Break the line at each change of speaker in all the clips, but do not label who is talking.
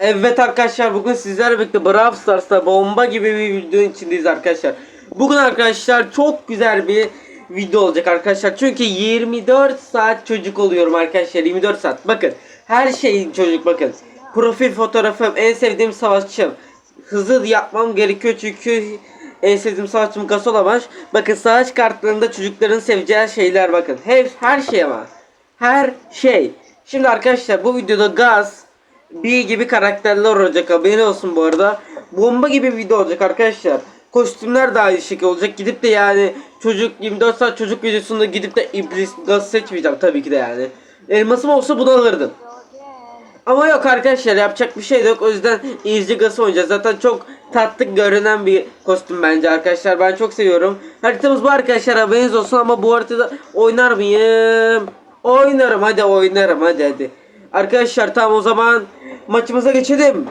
Evet arkadaşlar bugün sizlerle birlikte Brawl Stars'ta bomba gibi bir videonun içindeyiz arkadaşlar. Bugün arkadaşlar çok güzel bir video olacak arkadaşlar. Çünkü 24 saat çocuk oluyorum arkadaşlar. 24 saat. Bakın her şey çocuk bakın. Profil fotoğrafım, en sevdiğim savaşçım. Hızlı yapmam gerekiyor çünkü en sevdiğim savaşçım Gasol Amaç. Bakın savaş kartlarında çocukların seveceği şeyler bakın. Hep her şey ama. Her şey. Şimdi arkadaşlar bu videoda Gaz, bir gibi karakterler olacak haberin olsun bu arada. Bomba gibi bir video olacak arkadaşlar. Kostümler de aynı şekilde olacak. Gidip de yani çocuk 24 saat çocuk videosunda gidip de iblis gaz seçmeyeceğim tabii ki de yani. Elmasım olsa bunu alırdım. Ama yok arkadaşlar yapacak bir şey yok. O yüzden izci gaz oynayacağız. Zaten çok tatlı görünen bir kostüm bence arkadaşlar. Ben çok seviyorum. Haritamız bu arkadaşlar haberiniz olsun ama bu haritada oynar mıyım? Oynarım hadi oynarım hadi hadi. Arkadaşlar tamam o zaman maçımıza geçelim.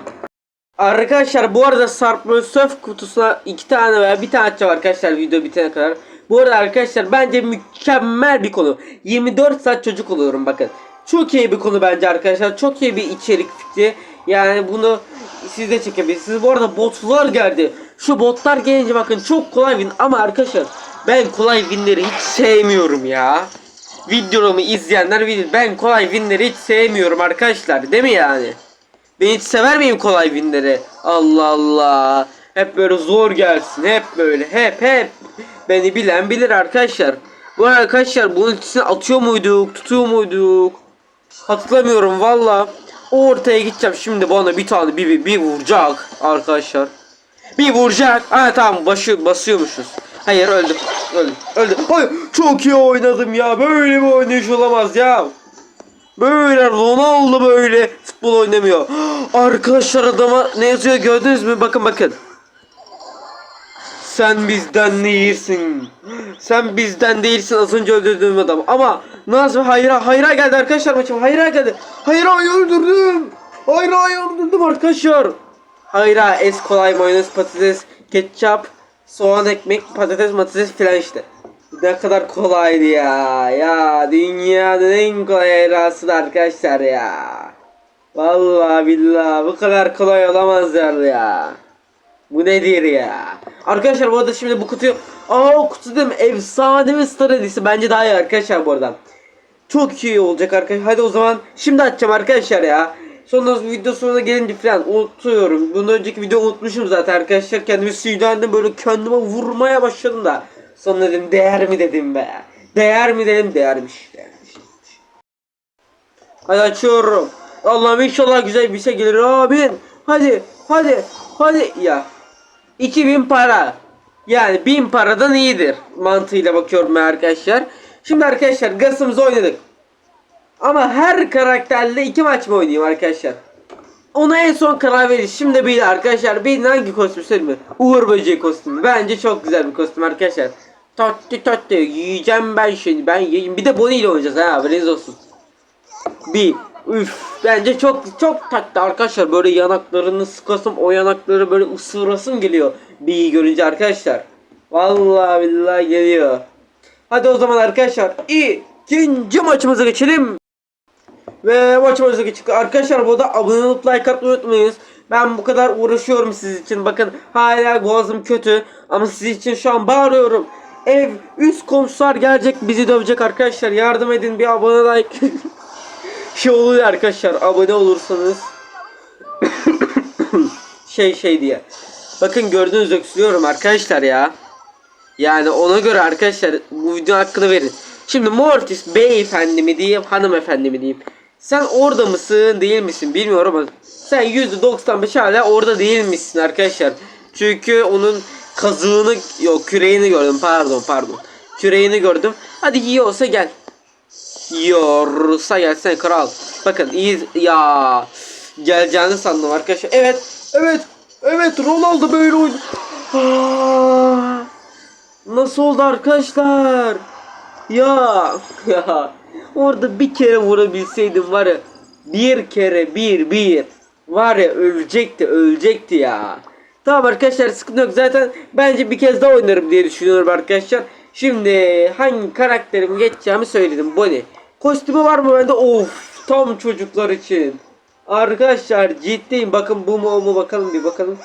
Arkadaşlar bu arada Sarp söf kutusuna iki tane veya bir tane açacağım arkadaşlar video bitene kadar. Bu arada arkadaşlar bence mükemmel bir konu. 24 saat çocuk oluyorum bakın. Çok iyi bir konu bence arkadaşlar. Çok iyi bir içerik fikri. Yani bunu siz de çekebilirsiniz. Bu arada botlar geldi. Şu botlar gelince bakın çok kolay win ama arkadaşlar ben kolay winleri hiç sevmiyorum ya. Videomu izleyenler bilir. Ben kolay winleri hiç sevmiyorum arkadaşlar. Değil mi yani? Ben hiç sever miyim kolay winleri? Allah Allah. Hep böyle zor gelsin. Hep böyle. Hep hep. Beni bilen bilir arkadaşlar. Bu arkadaşlar bunun içine atıyor muyduk? Tutuyor muyduk? Hatırlamıyorum valla. O ortaya gideceğim. Şimdi bana bir tane bir, bir, bir vuracak arkadaşlar. Bir vuracak. Ha tamam başı basıyormuşuz. Hayır öldüm. Öldüm. Öldüm. Hayır çok iyi oynadım ya. Böyle bir oynayış olamaz ya. Böyle Ronaldo böyle futbol oynamıyor. Arkadaşlar adama ne yazıyor gördünüz mü? Bakın bakın. Sen bizden değilsin. Sen bizden değilsin az önce öldürdüğüm adam. Ama Nazmi hayra hayra geldi arkadaşlar maçım. Hayra geldi. Hayra öldürdüm. Hayra öldürdüm arkadaşlar. Hayra es kolay mayonez patates ketçap soğan ekmek patates patates filan işte. Ne kadar kolaydı ya. Ya dünyanın en kolay hayrası da arkadaşlar ya. Vallahi billahi bu kadar kolay olamazlar ya. Bu nedir ya? Arkadaşlar bu arada şimdi bu kutuyu Aa kutu değil mi? Efsanevi Star Edisi bence daha iyi arkadaşlar bu arada. Çok iyi olacak arkadaşlar. Hadi o zaman şimdi açacağım arkadaşlar ya. Sonra video sonuna gelince falan unutuyorum. Bundan önceki video unutmuşum zaten arkadaşlar. Kendimi sinirlendim böyle kendime vurmaya başladım da. Sonra dedim değer mi dedim be. Değer mi dedim değermiş. değermiş. Hadi açıyorum. Allah'ım inşallah güzel bir şey gelir abin. Hadi hadi hadi ya. 2000 para. Yani 1000 paradan iyidir. Mantığıyla bakıyorum arkadaşlar. Şimdi arkadaşlar gasımızı oynadık. Ama her karakterle iki maç mı oynayayım arkadaşlar? Ona en son karar veririz. Şimdi bir arkadaşlar bir hangi kostüm mi? Uğur böceği kostümü. Bence çok güzel bir kostüm arkadaşlar. Tatlı tatlı yiyeceğim ben şimdi. Ben yiyeyim. Bir de Bonnie ile oynayacağız ha haberiniz olsun. Bir üf bence çok çok tatlı arkadaşlar böyle yanaklarını sıkasım o yanakları böyle ısırasım geliyor bir görünce arkadaşlar. Vallahi billahi geliyor. Hadi o zaman arkadaşlar ikinci maçımıza geçelim. Ve maçımıza geçtik. Arkadaşlar bu arada abone olup like atmayı unutmayınız. Ben bu kadar uğraşıyorum siz için. Bakın hala boğazım kötü. Ama siz için şu an bağırıyorum. Ev üst komşular gelecek bizi dövecek arkadaşlar. Yardım edin bir abone like. şey oluyor arkadaşlar abone olursanız. şey şey diye. Bakın gördüğünüz öksürüyorum arkadaşlar ya. Yani ona göre arkadaşlar bu video hakkını verin. Şimdi Mortis beyefendi mi diyeyim hanımefendi mi diyeyim. Sen orada mısın değil misin bilmiyorum ama sen %95 hala orada değil misin arkadaşlar. Çünkü onun kazığını yok küreğini gördüm pardon pardon. Küreğini gördüm. Hadi yiyorsa gel. Yiyorsa gelsen kral. Bakın iyi ya. Geleceğini sandım arkadaşlar. Evet. Evet. Evet Ronaldo böyle oyun. Aa, Nasıl oldu arkadaşlar? Ya ya orada bir kere vurabilseydim var ya bir kere bir bir var ya ölecekti ölecekti ya. Tamam arkadaşlar sıkıntı yok zaten bence bir kez daha oynarım diye düşünüyorum arkadaşlar. Şimdi hangi karakterimi geçeceğimi söyledim Bonnie. Kostümü var mı bende? Of tam çocuklar için. Arkadaşlar ciddiyim. Bakın bu mu o mu bakalım bir bakalım.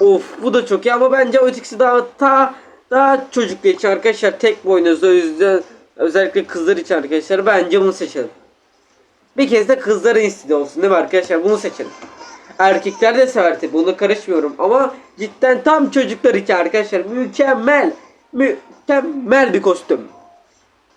Of bu da çok iyi ama bence ötekisi daha ta daha çocuklar için arkadaşlar tek boynuz o yüzden özellikle kızlar için arkadaşlar bence bunu seçelim. Bir kez de kızların istediği olsun değil mi arkadaşlar bunu seçelim. Erkekler de sever tabi buna karışmıyorum ama cidden tam çocuklar için arkadaşlar mükemmel mükemmel bir kostüm.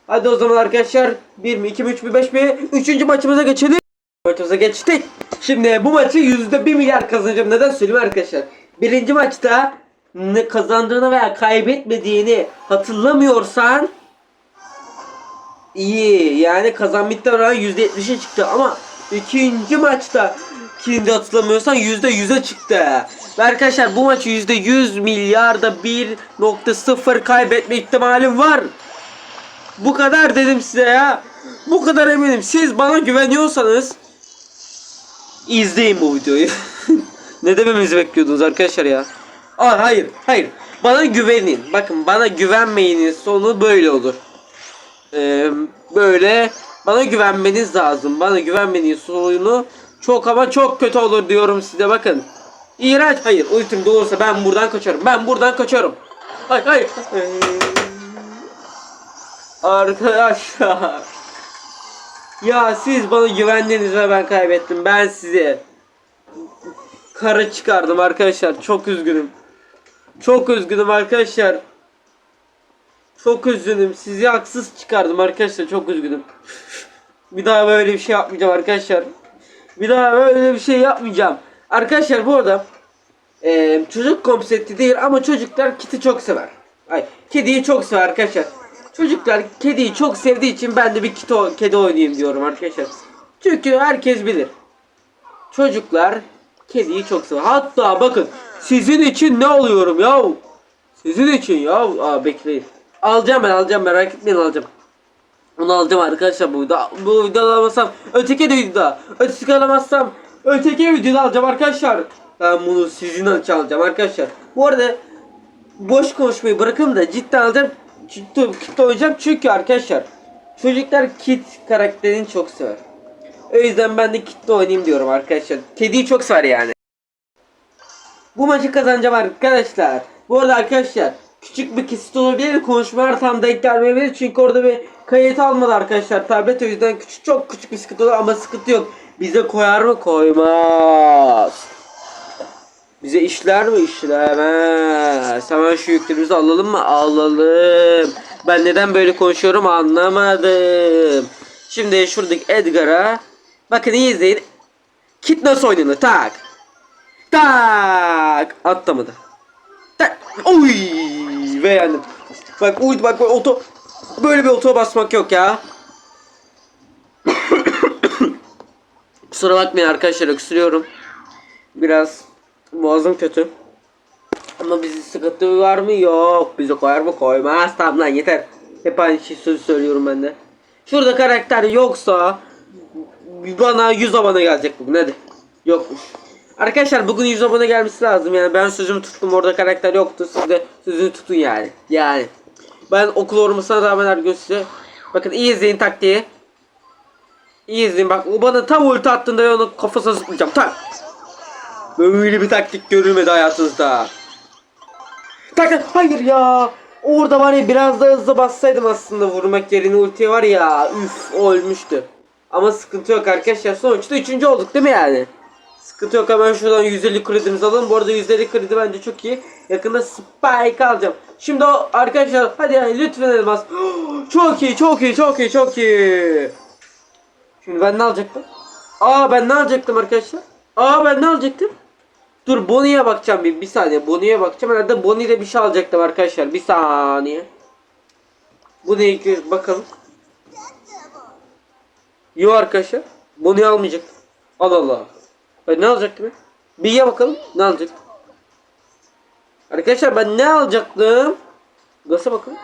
Hadi o zaman arkadaşlar 1 mi 2 mi 3 mü 5 mi 3. maçımıza geçelim. Maçımıza geçtik. Şimdi bu maçı %1 milyar kazanacağım. Neden söyleyeyim arkadaşlar? Birinci maçta ne kazandığını veya kaybetmediğini hatırlamıyorsan iyi. Yani kazanma oranı %70'e çıktı ama ikinci maçta kimde hatırlamıyorsan %100'e çıktı. Ve arkadaşlar bu maçı %100 milyarda 1.0 kaybetme ihtimalim var. Bu kadar dedim size ya. Bu kadar eminim. Siz bana güveniyorsanız izleyin bu videoyu. ne dememizi bekliyordunuz arkadaşlar ya? Aa, hayır, hayır. Bana güvenin. Bakın bana güvenmeyinin sonu böyle olur. Ee, böyle bana güvenmeniz lazım. Bana güvenmenin sonu çok ama çok kötü olur diyorum size bakın. İğrenç. Hayır, ultim olursa ben buradan kaçarım. Ben buradan kaçarım. Hayır, hayır. Arkadaşlar. Ya siz bana güvendiniz ve ben kaybettim. Ben size kara çıkardım arkadaşlar. Çok üzgünüm. Çok üzgünüm arkadaşlar. Çok üzgünüm. Sizi haksız çıkardım arkadaşlar. Çok üzgünüm. Bir daha böyle bir şey yapmayacağım arkadaşlar. Bir daha böyle bir şey yapmayacağım. Arkadaşlar bu arada eee, çocuk konsepti değil ama çocuklar kiti çok sever. Ay, kediyi çok sever arkadaşlar. Çocuklar kediyi çok sevdiği için ben de bir kedi, kedi oynayayım diyorum arkadaşlar. Çünkü herkes bilir. Çocuklar kediyi çok sever. Hatta bakın sizin için ne alıyorum ya? Sizin için ya. Aa bekleyin. Alacağım ben alacağım merak etmeyin alacağım. Onu alacağım arkadaşlar bu videoda. Bu videoda alamazsam öteki de videoda. Öteki alamazsam öteki videoda alacağım arkadaşlar. Ben bunu sizin için alacağım arkadaşlar. Bu arada boş konuşmayı bırakın da cidden alacağım. Ciddi kitle oynayacağım çünkü arkadaşlar çocuklar kit karakterini çok sever. O yüzden ben de kitle oynayayım diyorum arkadaşlar. Kediyi çok sever yani. Bu maçı kazanacağım arkadaşlar. Bu arada arkadaşlar küçük bir kesit olabilir. Konuşmalar tam denk gelmeyebilir. Çünkü orada bir kayıt almadı arkadaşlar tablet. O yüzden küçük çok küçük bir sıkıntı olur ama sıkıntı yok. Bize koyar mı? Koymaz. Bize işler mi? İşlemez. Hemen şu yüklerimizi alalım mı? Alalım. Ben neden böyle konuşuyorum anlamadım. Şimdi şuradaki Edgar'a bakın iyi izleyin. Kit nasıl oynanır? Tak. Tak. Atlamadı. Tak. Oy. Ve yendim. Bak uydu bak, bak oto. Böyle bir otoya basmak yok ya. Kusura bakmayın arkadaşlar öksürüyorum. Biraz boğazım kötü. Ama bizi sıkıntı var mı? Yok. Bize koyar mı? Koymaz. Tamam lan yeter. Hep aynı şey söz söylüyorum ben de. Şurada karakter yoksa bana 100 abone gelecek bugün hadi. Yokmuş. Arkadaşlar bugün 100 abone gelmesi lazım yani ben sözümü tuttum orada karakter yoktu siz de sözünü tutun yani. Yani. Ben okul olmasına rağmen gün size bakın iyi izleyin taktiği. İyi izleyin bak o bana tam ulti attığında ben onu kafasına zıplayacağım tak. Böyle bir taktik görülmedi hayatınızda. Tak hayır ya. Orada var ya biraz daha hızlı bassaydım aslında vurmak yerine ultiye var ya. Üf o ölmüştü. Ama sıkıntı yok arkadaşlar. Sonuçta üçüncü olduk değil mi yani? Sıkıntı yok hemen şuradan 150 kredimizi alalım. Bu arada 150 kredi bence çok iyi. Yakında spike alacağım. Şimdi o arkadaşlar hadi yani lütfen elmas. çok iyi çok iyi çok iyi çok iyi. Şimdi ben ne alacaktım? Aa ben ne alacaktım arkadaşlar? Aa ben ne alacaktım? Dur Bonnie'ye bakacağım bir, bir saniye. Bonnie'ye bakacağım. Herhalde Bonnie'de bir şey alacaktım arkadaşlar. Bir saniye. Bu ne ilgili bakalım. Yo arkadaşlar. Bonnie'yi almayacaktım. Allah Allah. Ben ne alacaktım ya? Bir ye bakalım. Ne alacaktım? Arkadaşlar ben ne alacaktım? Nasıl bakalım?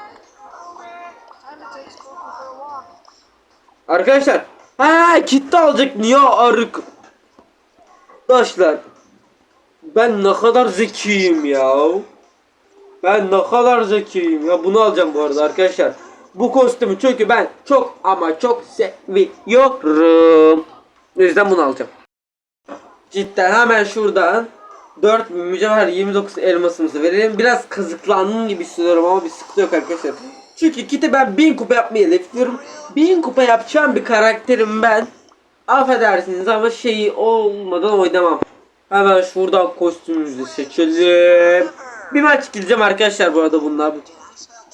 Arkadaşlar. Ha kitle alacak niye arık? Arkadaşlar. Ben ne kadar zekiyim ya. Ben ne kadar zekiyim ya. Bunu alacağım bu arada arkadaşlar. Bu kostümü çünkü ben çok ama çok seviyorum. O yüzden bunu alacağım. Cidden hemen şuradan 4 mücevher 29 elmasımızı verelim. Biraz kazıklandım gibi hissediyorum ama bir sıkıntı yok arkadaşlar. Çünkü kiti ben 1000 kupa yapmayı hedefliyorum. 1000 kupa yapacağım bir karakterim ben. Affedersiniz ama şeyi olmadan oynamam. Hemen şuradan kostümümüzü seçelim. Bir maç gireceğim arkadaşlar bu arada bunlar.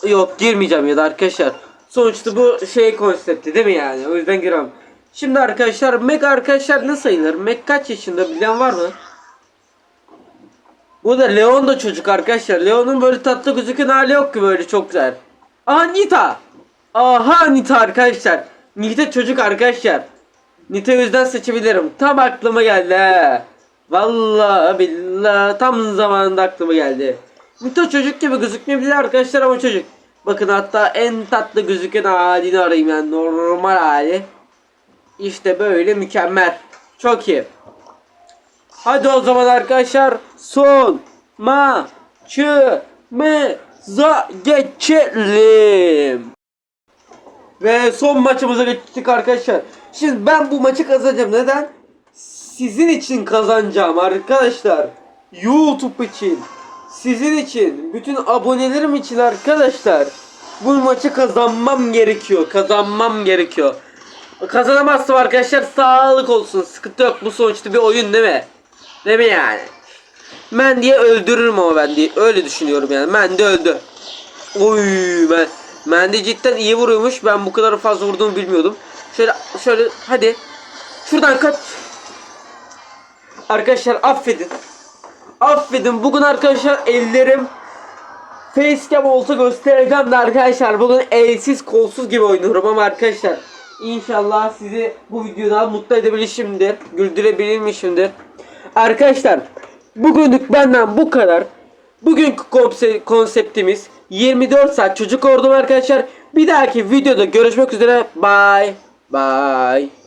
Yok girmeyeceğim ya da arkadaşlar. Sonuçta bu şey konsepti değil mi yani? O yüzden giremem. Şimdi arkadaşlar Meg arkadaşlar ne sayılır? Meg kaç yaşında bilen var mı? Bu da Leon da çocuk arkadaşlar. Leon'un böyle tatlı gözüken hali yok ki böyle çok güzel. Aha Nita. Aha Nita arkadaşlar. Nita çocuk arkadaşlar. Nita yüzden seçebilirim. Tam aklıma geldi he. Vallahi billahi tam zamanında aklıma geldi. Nita çocuk gibi gözükmeyebilir arkadaşlar ama çocuk. Bakın hatta en tatlı gözüken halini arayayım yani normal hali. İşte böyle mükemmel. Çok iyi. Hadi o zaman arkadaşlar son maçımıza geçelim. Ve son maçımıza geçtik arkadaşlar. Şimdi ben bu maçı kazanacağım. Neden? Sizin için kazanacağım arkadaşlar. YouTube için. Sizin için. Bütün abonelerim için arkadaşlar. Bu maçı kazanmam gerekiyor. Kazanmam gerekiyor. Kazanamazsam arkadaşlar sağlık olsun. Sıkıntı yok. Bu sonuçta bir oyun değil mi? Değil mi yani? Ben diye öldürürüm ama ben diye. Öyle düşünüyorum yani. Ben de öldü. Oy ben Mendy cidden iyi vuruyormuş. Ben bu kadar fazla vurduğumu bilmiyordum. Şöyle şöyle hadi. Şuradan kaç. Arkadaşlar affedin. Affedin. Bugün arkadaşlar ellerim Facecam olsa göstereceğim de arkadaşlar bugün elsiz kolsuz gibi oynuyorum ama arkadaşlar inşallah sizi bu videoda mutlu edebilmişimdir, güldürebilmişimdir. Arkadaşlar bugünlük benden bu kadar. Bugünkü konse- konseptimiz 24 saat çocuk ordum arkadaşlar. Bir dahaki videoda görüşmek üzere. Bye. Bye.